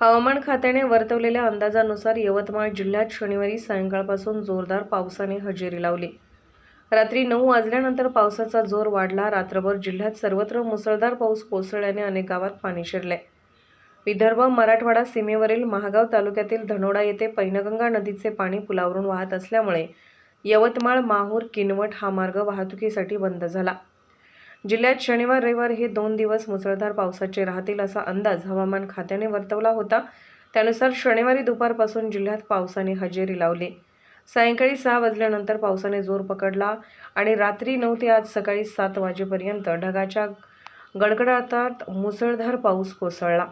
हवामान खात्याने वर्तवलेल्या अंदाजानुसार यवतमाळ जिल्ह्यात शनिवारी सायंकाळपासून जोरदार पावसाने हजेरी लावली. रात्री नऊ वाजल्यानंतर पावसाचा जोर वाढला. रात्रभर जिल्ह्यात सर्वत्र मुसळधार पाऊस कोसळल्याने अनेक गावात पाणी शिरले. विदर्भ मराठवाडा सीमेवरील महागाव तालुक्यातील धनोडा येथे पैनगंगा नदीचे पाणी पुलावरून वाहत असल्यामुळे यवतमाळ माहूर किनवट हा मार्ग वाहतुकीसाठी बंद झाला. जिल्ह्यात शनिवार रविवार हे दोन दिवस मुसळधार पावसाचे राहतील असा अंदाज हवामान खात्याने वर्तवला होता. त्यानुसार शनिवारी दुपारपासून जिल्ह्यात पावसाने हजेरी लावली. सायंकाळी सहा वाजल्यानंतर पावसाने जोर पकडला आणि रात्री नऊ ते आज सकाळी सात वाजेपर्यंत ढगाच्या गडगडाटात मुसळधार पाऊस कोसळला.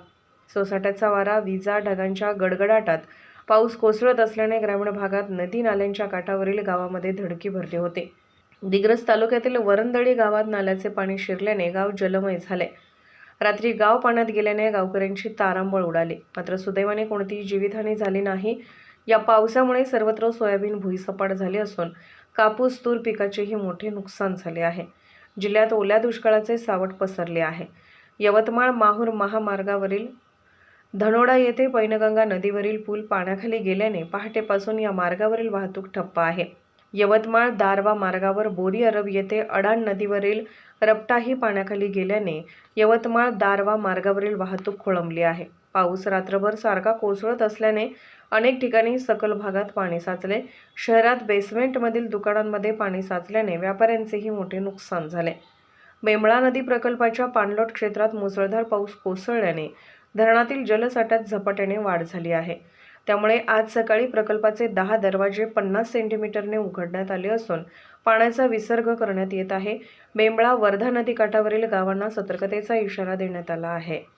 सोसाट्याचा वारा विजा ढगांच्या गडगडाटात पाऊस कोसळत असल्याने ग्रामीण भागात नदी नाल्यांच्या काठावरील गावामध्ये धडकी भरले होते. दिग्रस तालुक्यातील वरंदळी गावात नाल्याचे पाणी शिरल्याने गाव जलमय झाले. रात्री गाव पाण्यात गेल्याने गावकऱ्यांची तारांबळ उडाली. मात्र सुदैवाने कोणतीही जीवितहानी झाली नाही. या पावसामुळे सर्वत्र सोयाबीन भुईसपाट झाली असून कापूस तूर पिकाचेही मोठे नुकसान झाले आहे. जिल्ह्यात ओल्या दुष्काळाचे सावट पसरले आहे. यवतमाळ माहूर महामार्गावरील धनोडा येथे पैनगंगा नदीवरील पूल पाण्याखाली गेल्याने पहाटेपासून या मार्गावरील वाहतूक ठप्प आहे. यवतमाळ दारवा मार्गावर बोरी अरब येथे अडाण नदीवरील रपटाही पाण्याखाली गेल्याने यवतमाळ दारवा मार्गावरील वाहतूक खोळंबली आहे. पाऊस रात्रभर सारखा कोसळत असल्याने अनेक ठिकाणी सकल भागात पाणी साचले. शहरात बेसमेंटमधील दुकानांमध्ये पाणी साचल्याने व्यापाऱ्यांचेही मोठे नुकसान झाले. बेंबळा नदी प्रकल्पाच्या पाणलोट क्षेत्रात मुसळधार पाऊस कोसळल्याने धरणातील जलसाठ्यात झपाट्याने वाढ झाली आहे. त्यामुळे आज सकाळी प्रकल्पाचे दहा दरवाजे पन्नास सेंटीमीटरने उघडण्यात आले असून पाण्याचा विसर्ग करण्यात येत आहे. बेंबळा वर्धा नदी काठावरील गावांना सतर्कतेचा इशारा देण्यात आला आहे.